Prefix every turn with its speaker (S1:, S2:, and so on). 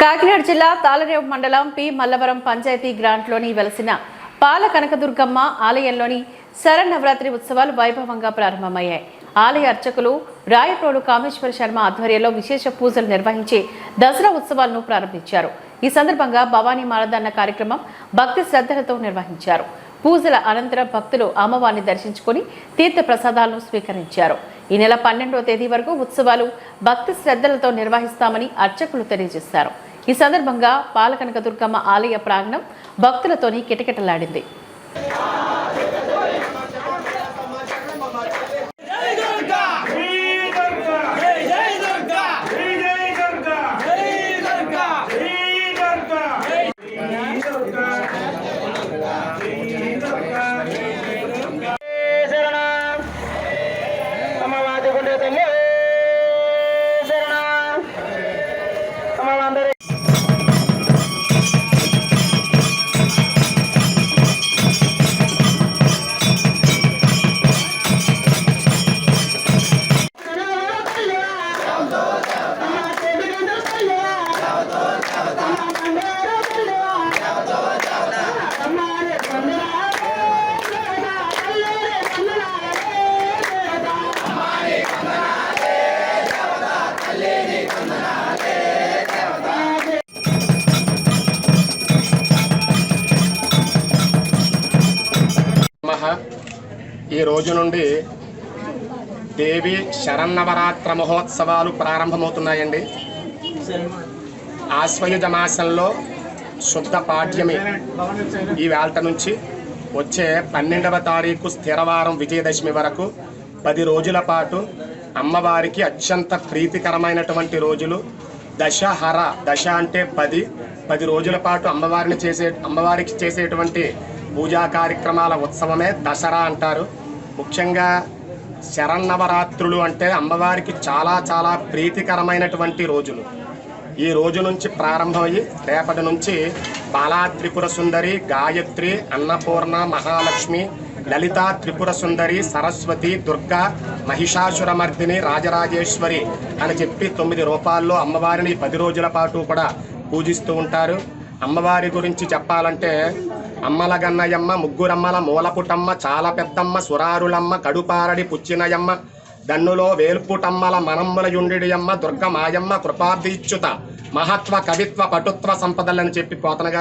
S1: కాకినాడ జిల్లా తాళరేవు మండలం పి. మల్లవరం పంచాయతీ గ్రాంట్లోని వెలసిన పాల కనకదుర్గమ్మ ఆలయంలోని శరన్నవరాత్రి ఉత్సవాలు వైభవంగా ప్రారంభమయ్యాయి. ఆలయ అర్చకులు రాయప్రోడు కామేశ్వర శర్మ ఆధ్వర్యంలో విశేష పూజలు నిర్వహించి దసరా ఉత్సవాలను ప్రారంభించారు. ఈ సందర్భంగా భవానీ మారదన్న కార్యక్రమం భక్తి శ్రద్ధలతో నిర్వహించారు. పూజల అనంతరం భక్తులు అమ్మవారిని దర్శించుకుని తీర్థ ప్రసాదాలను స్వీకరించారు. ఈ నెల పన్నెండవ తేదీ వరకు ఉత్సవాలు భక్తి శ్రద్ధలతో నిర్వహిస్తామని అర్చకులు తెలియజేశారు. ఈ సందర్భంగా పాలకనక దుర్గమ్మ ఆలయ ప్రాంగణం భక్తులతోని కిటకిటలాడింది.
S2: అమ్మవారి
S3: ఈ రోజు నుండి దేవి శరన్నవరాత్ర మహోత్సవాలు ప్రారంభమవుతున్నాయండి. ఆశ్వయుజ మాసంలో శుద్ధ పాఠ్యమి ఈ వేళ నుంచి వచ్చే పన్నెండవ తారీఖు స్థిరవారం విజయదశమి వరకు పది రోజుల పాటు అమ్మవారికి అత్యంత ప్రీతికరమైనటువంటి రోజులు. దశహర దశ అంటే పది. పది రోజుల పాటు అమ్మవారిని చేసే అమ్మవారికి చేసేటువంటి పూజా కార్యక్రమాల ఉత్సవమే దసరా అంటారు. ముఖ్యంగా శరన్నవరాత్రులు అంటే అమ్మవారికి చాలా చాలా ప్రీతికరమైనటువంటి రోజులు. ఈ రోజు నుంచి ప్రారంభమయ్యి రేపటి నుంచి బాలా త్రిపుర సుందరి గాయత్రి అన్నపూర్ణ మహాలక్ష్మి లలిత త్రిపుర సుందరి సరస్వతి దుర్గా మహిషాసురమర్దిని రాజరాజేశ్వరి అని చెప్పి తొమ్మిది రూపాల్లో అమ్మవారిని పది రోజుల పాటు కూడా పూజిస్తూ ఉంటారు. అమ్మవారి గురించి చెప్పాలంటే అమ్మల గన్నయమ్మ ముగ్గురమ్మల మూలపుటమ్మ చాలా పెద్దమ్మ సురారులమ్మ కడుపారడి పుచ్చినయమ్మ దన్నులో వేల్పుటమ్మల మనమ్మల యుండియమ్మ దుర్గ మాయమ్మ కృపాదీచ్యుత మహత్వ కవిత్వ పటుత్వ సంపదలని చెప్పి పోతనగా